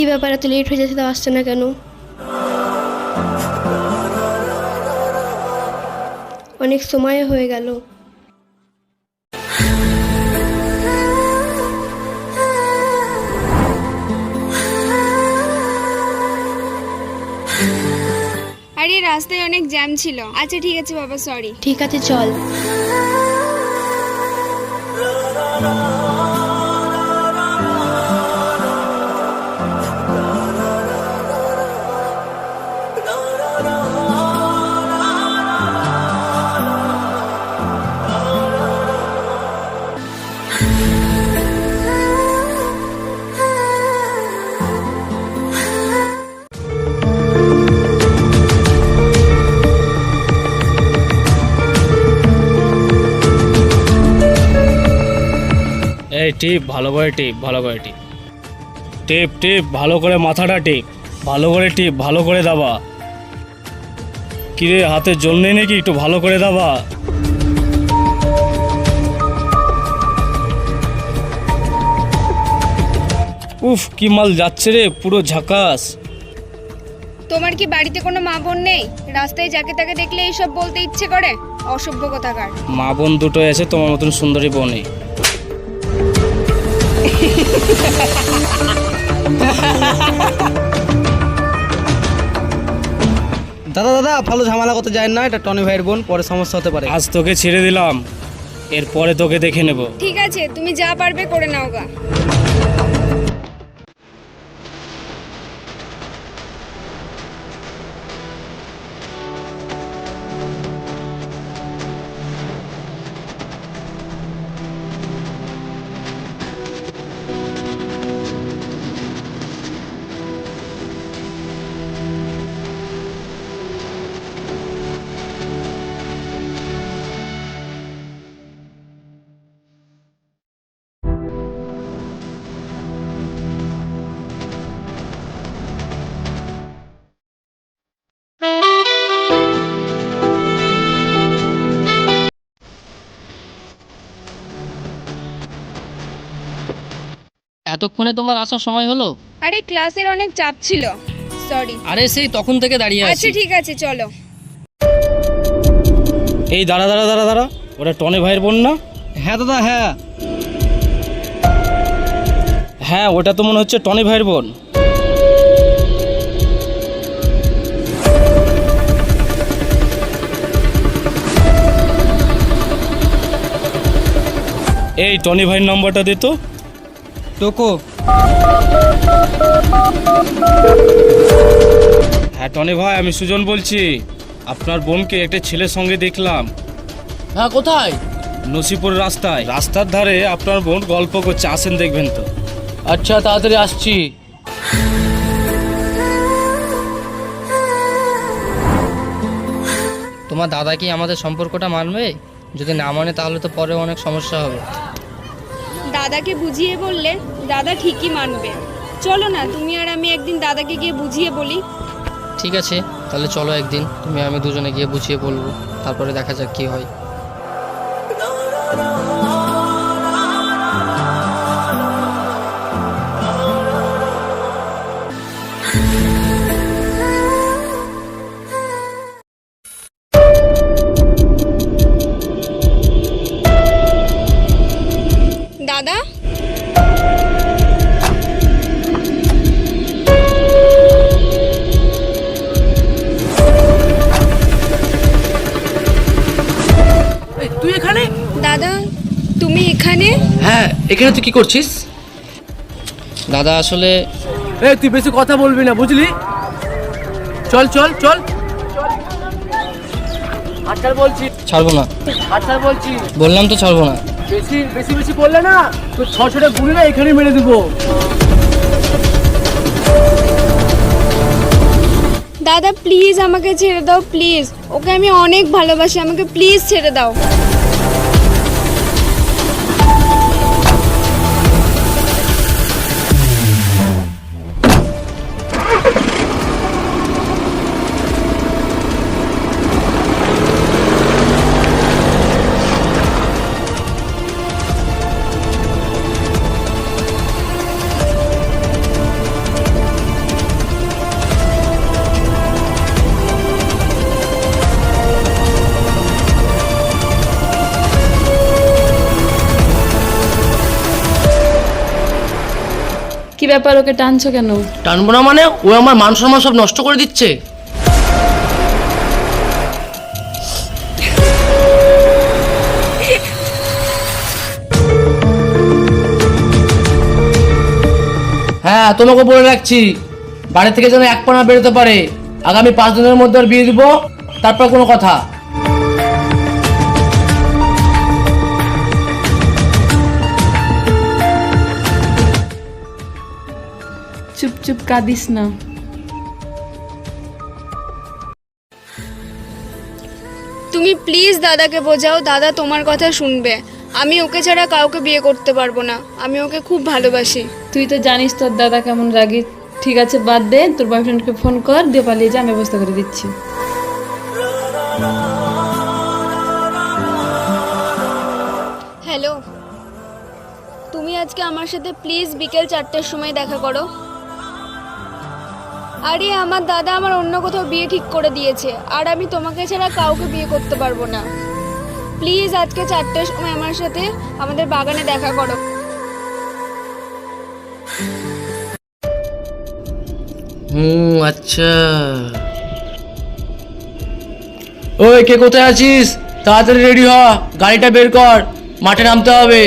কি ব্যাপার এত লেট হয়ে যাচ্ছে তো আসছে না কেন? অনেক সময় হয়ে গেল। আরে রাস্তায় অনেক জ্যাম ছিল। আচ্ছা ঠিক আছে বাবা সরি ঠিক আছে চল। টিপ ভালো করে টিপ ভালো করে টিপ। টিপ টিপ ভালো করে মাথাটা টিপ ভালো করে টিপ ভালো করে দাবা। কিরে হাতে জল নেই নাকি? একটু ভালো করে দাবা। উফ কি মাল যাচ্ছে রে পুরো ঝাকাস। তোমার কি বাড়িতে কোনো মা বোন নেই? রাস্তায় যাকে তাকে দেখলে এইসব বলতে ইচ্ছে করে? অসভ্য কথাকার। মা বোন দুটো এসে তোমার মতন সুন্দরী বনে দাদা দাদা ভালো ঝামেলা করতে যায় না এটা টনি ভাইয়ের বোন পরে সমস্যা হতে পারে। আজ তোকে ছেড়ে দিলাম এরপরে তোকে দেখে নেব। ঠিক আছে তুমি যা পারবে করে নাও গা। এতক্ষণে তোমার আসার সময় হলো? আরে ক্লাসের অনেক চাপ ছিল। সরি আরে সেই তখন থেকে দাঁড়িয়ে আছি আচ্ছা আছি। ঠিক আছে চলো। এই দাঁড়া দাঁড়া দাঁড়া দাঁড়া। ওটা টনে ভাইয়ের বোন না? হ্যাঁ দাদা হ্যাঁ। হ্যাঁ ওটা তো মনে হচ্ছে টনি ভাইয়ের বোন। এই টনি ভাইয়ের নম্বরটা দে তো। টোকো। হ্যাঁ টনি ভাই আমি সুজন বলছি। আপনার বোনকে একটা ছেলের সঙ্গে দেখলাম। হ্যাঁ কোথায়? নসিপুর রাস্তায়। রাস্তার ধারে আপনার বোন গল্প করছে আসেন দেখবেন তো। আচ্ছা তাড়াতাড়ি আসছি। তোমার দাদা কি আমাদের সম্পর্কটা মানবে? যদি না মানে তাহলে তো পরে অনেক সমস্যা হবে। দাদাকে বুঝিয়ে বললে দাদা ঠিকই মানবে। চলো না, তুমি আর আমি একদিন দাদাকে গিয়ে বুঝিয়ে বলি। ঠিক আছে, তাহলে চলো একদিন, তুমি আমি দুজনে গিয়ে বুঝিয়ে বলব, তারপরে দেখা যাক কী হয়। দাদা? তুই এখানে? দাদা তুমি এখানে? হ্যাঁ এখানে তুই কি করছিস? দাদা আসলে এই তুই বেশি কথা বলবি না বুঝলি? চল চল চল। আচ্ছা বলছি। ছাড়বো না। আচ্ছা বলছি। বললাম তো ছাড়বো না। বেশি বেশি বেশি বললে না তো ছশোটা গুলি না এখানে মেরে দেবো। দাদা প্লিজ আমাকে ছেড়ে দাও প্লিজ ওকে আমি অনেক ভালোবাসি, আমাকে প্লিজ ছেড়ে দাও। ব্যাপার ওকে টানছো কেন? টানবো না মানে ও আমার মান সম্মান সব নষ্ট করে দিচ্ছে। হ্যাঁ তোমাকে বলে রাখছি, বাড়ি থেকে যেন এক পানা বেরোতে পারে। আগামী পাঁচ দিনের মধ্যে ওর বিয়ে দিব, তারপর কোনো কথা। চুপ কাঁদিস না। তুমি প্লিজ দাদাকে বোঝাও দাদা তোমার কথা শুনবে। আমি ওকে ছাড়া কাউকে বিয়ে করতে পারব না। আমি ওকে খুব ভালোবাসি। তুই তো জানিস তোর দাদা কেমন রাগি। ঠিক আছে বাদ দে তোর বয়ফ্রেন্ডকে ফোন কর দিয়ে পালিয়ে যা আমি ব্যবস্থা করে দিচ্ছি। হ্যালো তুমি আজকে আমার সাথে প্লিজ বিকেল চারটের সময় দেখা করো। আরে আমার দাদা আমার অন্য কোথাও বিয়ে ঠিক করে দিয়েছে। আর আমি তোমাকে ছাড়া কাউকে বিয়ে করতে পারব না। প্লিজ আজকে চারটের সময় আমার সাথে আমাদের বাগানে দেখা করো। হুম আচ্ছা। ওই কে কোথায় আছিস? তাড়াতাড়ি রেডি হ গাড়িটা বের কর মাঠে নামতে হবে।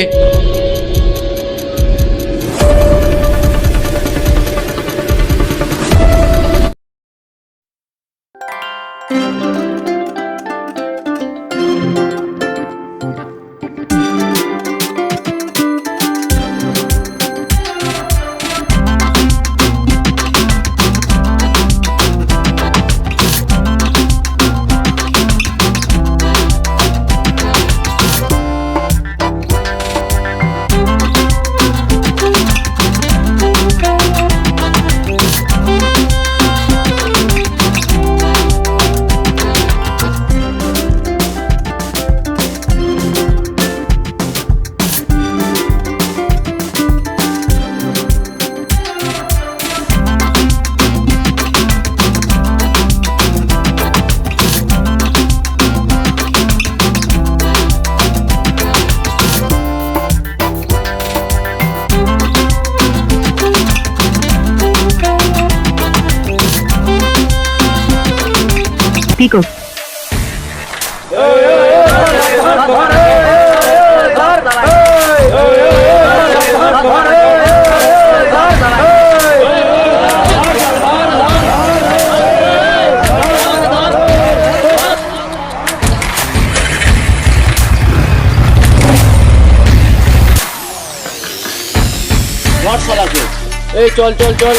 এই চল চল চল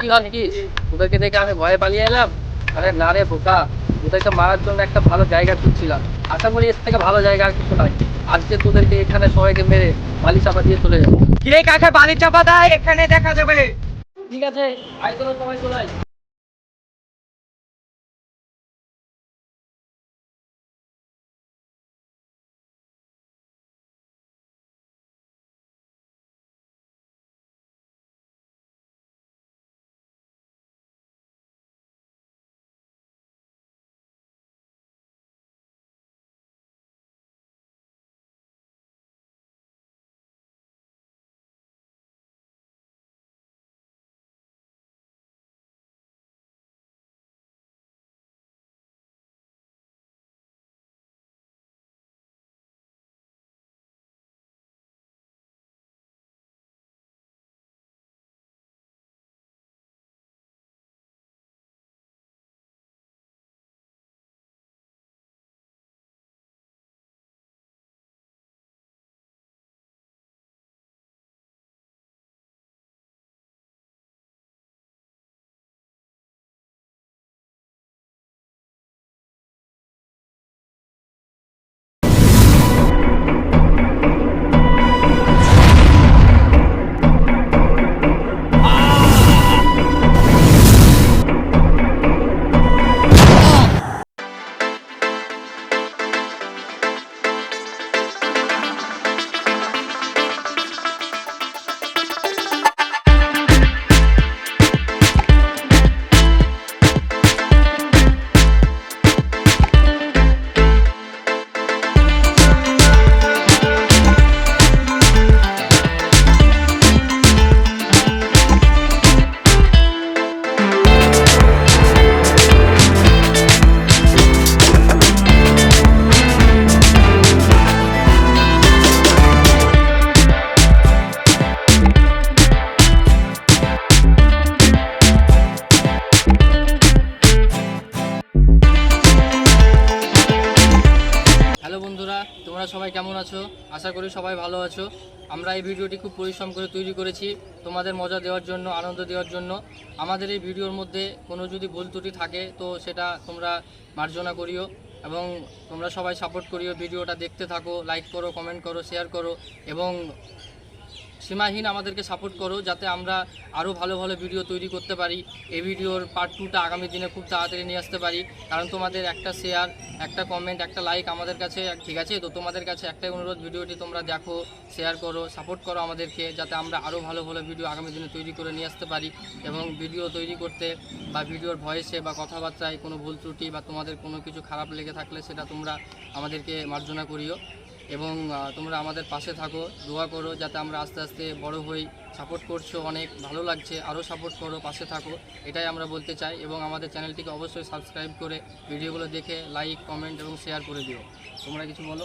কি হয় কি ওদেরকে দেখে আমি ভয়ে পালিয়ে এলাম। আরে না রে বোকা ওদেরকে মারার জন্য একটা ভালো জায়গা খুঁজছিলাম। আশা করি এর থেকে ভালো জায়গা আর কিছু নাই। আজকে তোদেরকে এখানে সবাইকে মেরে বালি চাপা দিয়ে চলে যাব। কিরে কাকা বালি চাপা দেয়? এখানে দেখা যাবে। ঠিক আছে আয় তোরা সবাই চলে সবাই কেমন আছো? আশা করি সবাই ভালো আছো। আমরা এই ভিডিওটি খুব পরিশ্রম করে তৈরি করেছি তোমাদের মজা দেওয়ার জন্য, আনন্দ দেওয়ার জন্য। আমাদের এই ভিডিওর মধ্যে কোনো যদি ভুল ত্রুটি থাকে, তো সেটা তোমরা মার্জনা করিও এবং তোমরা সবাই সাপোর্ট করিও। ভিডিওটা দেখতে থাকো লাইক করো কমেন্ট করো শেয়ার করো এবং সীমাহীন আমাদেরকে সাপোর্ট করো, যাতে আমরা আরও ভালো ভালো ভিডিও তৈরি করতে পারি। এই ভিডিওর পার্ট টুটা আগামী দিনে খুব তাড়াতাড়ি নিয়ে আসতে পারি। কারণ তোমাদের একটা শেয়ার একটা কমেন্ট একটা লাইক আমাদের কাছে ঠিক আছে? তো তোমাদের কাছে একটাই অনুরোধ ভিডিওটি তোমরা দেখো শেয়ার করো সাপোর্ট করো আমাদেরকে, যাতে আমরা আরও ভালো ভালো ভিডিও আগামী দিনে তৈরি করে নিয়ে আসতে পারি। এবং ভিডিও তৈরি করতে বা ভিডিওর ভয়েসে বা কথাবার্তায় কোনো ভুল ত্রুটি বা তোমাদের কোনো কিছু খারাপ লেগে থাকলে সেটা তোমরা আমাদেরকে মার্জনা করিও। এবং তোমরা আমাদের পাশে থাকো, দোয়া করো যাতে আমরা আস্তে আস্তে বড় হই। সাপোর্ট করছ অনেক, ভালো লাগছে আরও সাপোর্ট করো, পাশে থাকো, এটাই আমরা বলতে চাই এবং আমাদের চ্যানেলটিকে অবশ্যই সাবস্ক্রাইব করে ভিডিওগুলো দেখে লাইক কমেন্ট এবং শেয়ার করে দিও। তোমরা কিছু বলো?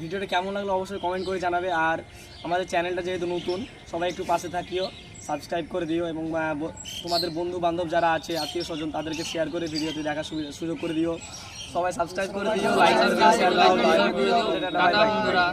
ভিডিওটা কেমন লাগল অবশ্যই কমেন্ট করে জানাবে আর আমাদের চ্যানেলটা যেহেতু নতুন, সবাই একটু পাশে থাকিও সাবস্ক্রাইব করে দিও এবং তোমাদের বন্ধু বান্ধব যারা আছে আত্মীয় স্বজন তাদেরকে শেয়ার করে ভিডিওটি দেখার সুযোগ করে দিও। সবাই সাবস্ক্রাইব করে দিও লাইক করে দিও শেয়ার করে দিও টাটা বন্ধুরা।